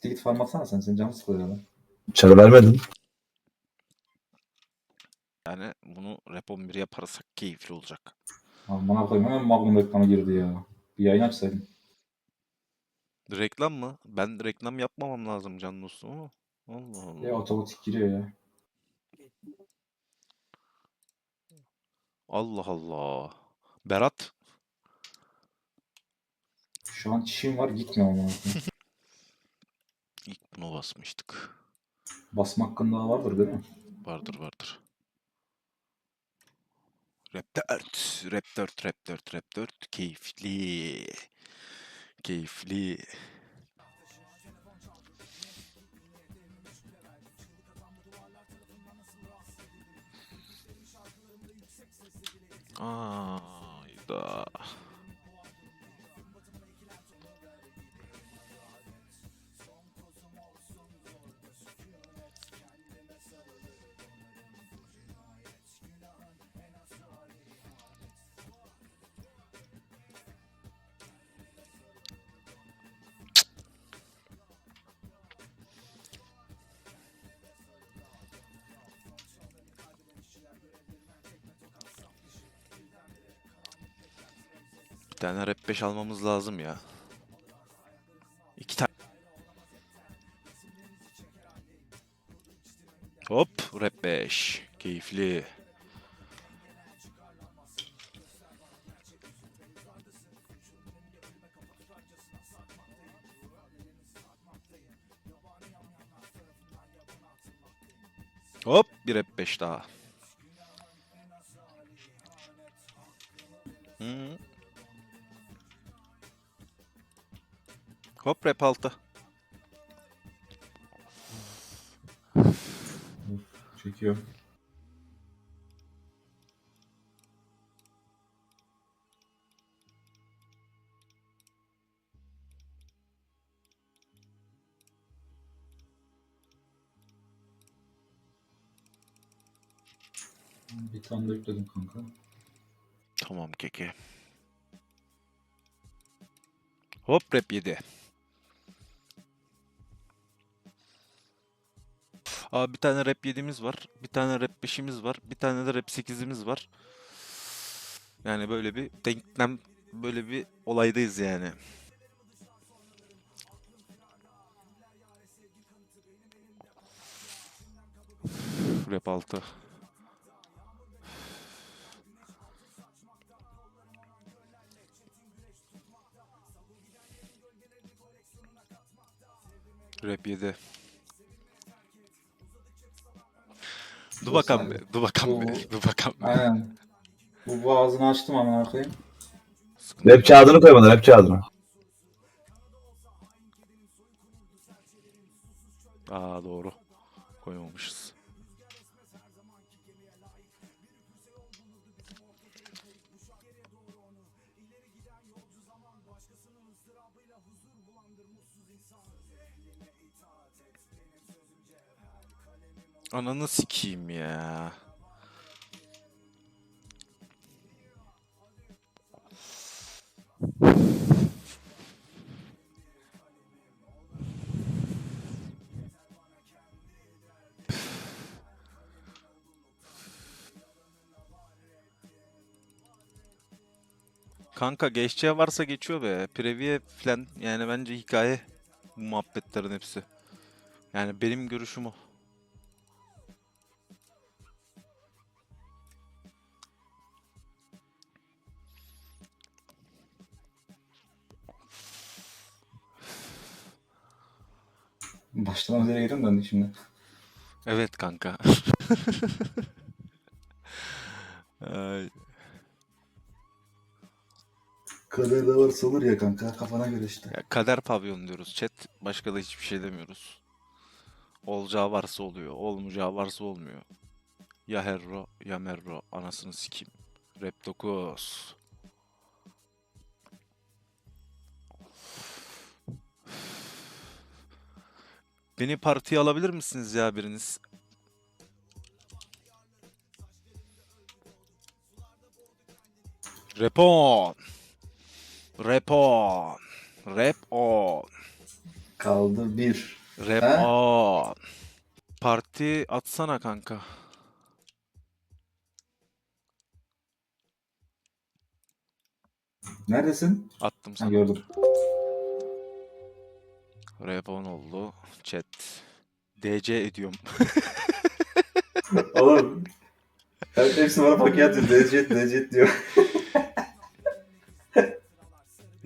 Siktir git farm atsana sen. Senin canın sıkılıyor ya. Çarı vermedin. Yani bunu rap 11 yaparsak keyifli olacak. Aman koyayım hemen Magnum reklamı girdi ya. Bir yayın açsaydın. Reklam mı? Ben reklam yapmamam lazım can dostum ama. Allah Allah. Ya otomatik giriyor ya. Allah Allah. Berat. Şu an çişim var gitmiyor ama. bunu basmıştık. Basma hakkın daha vardır değil mi? Vardır vardır. Rap 4. Rap 4. Rap 4. Rap 4. Keyifli. Keyifli. Ayda. Bir tane rap 5 almamız lazım ya. İki tane. Hop rap 5. Keyifli. Hop bir rap 5 daha. Hı. Hop rap 6. Çekiyor. Bir tane de yükledim kanka. Tamam keke. Hop rap 7. Abi bir tane rap 7'miz var. Bir tane rap 5'imiz var. Bir tane de rap 8'imiz var. Yani böyle bir denklem böyle bir olaydayız yani. Rap 6. Rap 7. Dur bakalım bir. Dur bakalım Bu- bir. Dur bakalım bir. Aynen. Bu boğazını açtım ama koyayım. Rap kağıdını koy bana rap kağıdını. Aa doğru. Koymamışız. Ananı sikeyim ya. Kanka geçeceği varsa geçiyor be. Previye falan yani bence hikaye bu muhabbetlerin hepsi. Yani benim görüşüm o. Başlamamız yere girin döndük şimdi. Evet kanka. Ay, Kaderde varsa olur ya kanka. Kafana göre işte. ya kader pavyon diyoruz chat. Başka da hiçbir şey demiyoruz. Olacağı varsa oluyor. Olmayacağı varsa olmuyor. Ya Herro ya Merro. Anasını sikeyim. Rap 9. Beni partiye alabilir misiniz ya biriniz? On. Rap on. Kaldı bir. Aa. Parti atsana kanka. Neredesin? Attım Ha, sana. gördüm. On oldu. Chat. DC ediyorum. Oğlum. Evet, hepsi bana paket atıyor. Decet, decet diyor.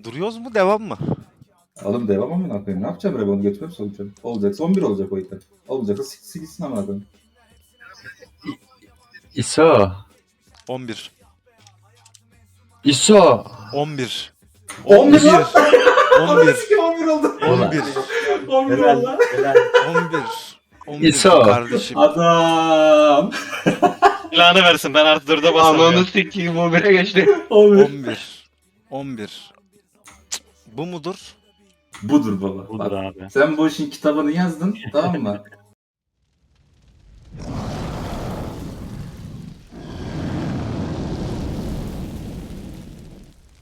Duruyoruz mu? Devam mı? Oğlum devam amına koyayım. Ne yapacağım bunu götürüp sonuçta. Olacaksa 11 olacak o item. Olacaksa sikisi gitsin amına koyayım. İso. 11. İso. 11. 11 lan! 11. Sikim 11 oldu. 11. 11 Helal, oldu. helal. 11. 11 İso. kardeşim. Adam. Lanı versin ben artık dörde basamıyorum. Ananı sikeyim o bire geçti. 11. 11. 11. Cık, Bu mudur? Budur baba. Budur Bak, abi. sen bu işin kitabını yazdın tamam mı?